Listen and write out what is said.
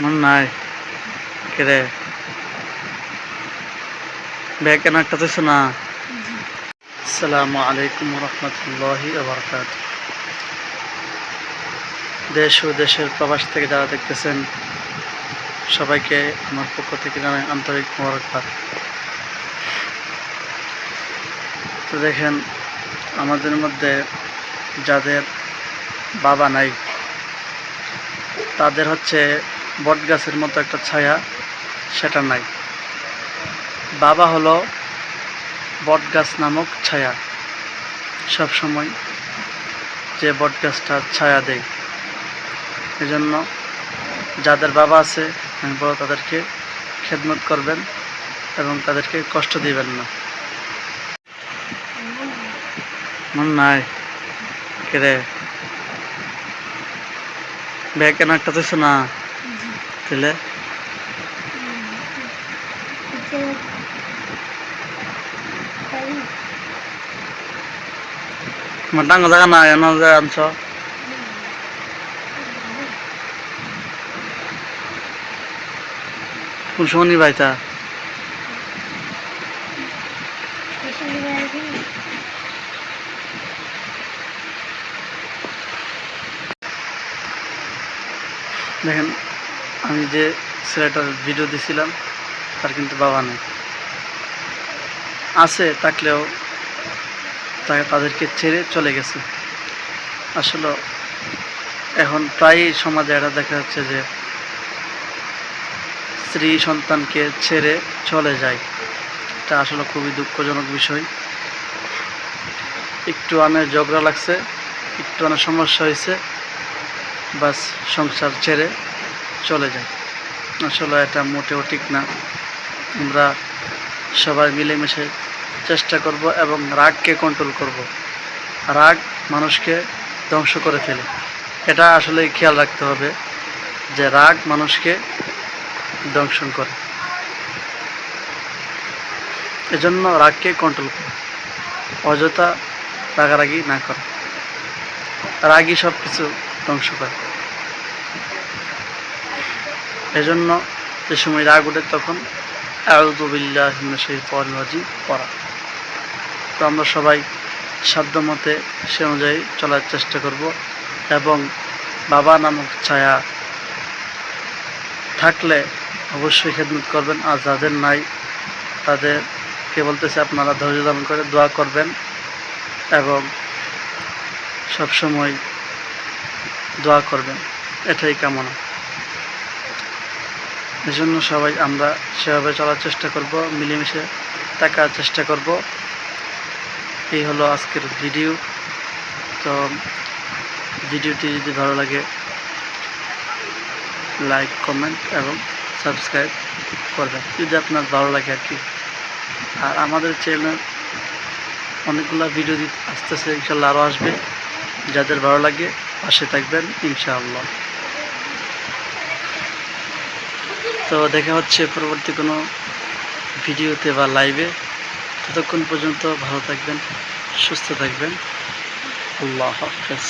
মন নাই। কেরে ব্যাগ কেন একটা তো না আসসালামু আলাইকুম রহমতুল্লাহি আবরকাত দেশ ও দেশের প্রবাস থেকে যারা দেখতেছেন, সবাইকে আমার পক্ষ থেকে জানাই আন্তরিক মোবারকবাদ। তো দেখেন, আমাদের মধ্যে যাদের বাবা নাই, তাদের হচ্ছে বট গাছের মতো একটা ছায়া, সেটা নাই। বাবা হলো বট গাছ নামক ছায়া। সব সময় যে বট গাছটা ছায়া দেয়। এজন্য যাদের বাবা আছে, আমি বলো তাদেরকে খেদমত করবেন এবং তাদেরকে কষ্ট দিবেন না। মন নাই। কেরে ব্যাগ কেন একটা না? তাহলে আমার ডাঙ্গা জায়গা না এনে জায়গা আনছ কোন সময় নি ভাইতা দেখেন আমি যে ছেলেটার ভিডিও দিছিলাম, তার কিন্তু বাবা নেই। আছে থাকলেও তাকে তাদেরকে ছেড়ে চলে গেছে। আসলে এখন প্রায়ই সমাজে এটা দেখা যাচ্ছে যে স্ত্রী সন্তানকে ছেড়ে চলে যায়। এটা আসলে খুবই দুঃখজনক বিষয়। একটু আনে ঝগড়া লাগছে, একটু আনে সমস্যা হয়েছে, বাস সংসার ছেড়ে চলে যায়। আসলে এটা মোটেও ঠিক না। আমরা সবাই মিলেমিশে চেষ্টা করব এবং রাগকে কন্ট্রোল করব। রাগ মানুষকে ধ্বংস করে ফেলে। এটা আসলে খেয়াল রাখতে হবে যে রাগ মানুষকে দংশন করে। এজন্য রাগকে কন্ট্রোল করে। অযথা রাগারাগি না করে। রাগই সব কিছু ধ্বংস করে। এজন্য যে সময় রাগ ওঠে তখন আউদুবিল্লাহ সেই পরবাজি পড়া। তো আমরা সবাই সাধ্য মতে সে অনুযায়ী চলার চেষ্টা করব এবং বাবা নামক ছায়া থাকলে অবশ্যই খেদমত করবেন। আর যাদের নাই তাদের তাদেরকে বলতেছে আপনারা ধৈর্য ধারণ করে দোয়া করবেন এবং সবসময় দোয়া করবেন। এটাই কামনা। এজন্য সবাই আমরা সেভাবে চলার চেষ্টা করব, মিলেমিশে থাকার চেষ্টা করব। এই হলো আজকের ভিডিও। তো ভিডিওটি যদি ভালো লাগে, লাইক, কমেন্ট এবং সাবস্ক্রাইব করবেন। যদি আপনার ভালো লাগে আর কি। আর আমাদের চ্যানেল অনেকগুলো ভিডিও দিতে আসতেছে, ইনশাল্লাহ আরও আসবে। যাদের ভালো লাগে, পাশে থাকবেন ইনশাআল্লাহ তো দেখা হচ্ছে পরবর্তী কোনো ভিডিওতে বা লাইভে ততক্ষণ পর্যন্ত ভালো থাকবেন, সুস্থ থাকবেন। আল্লাহ হাফেজ।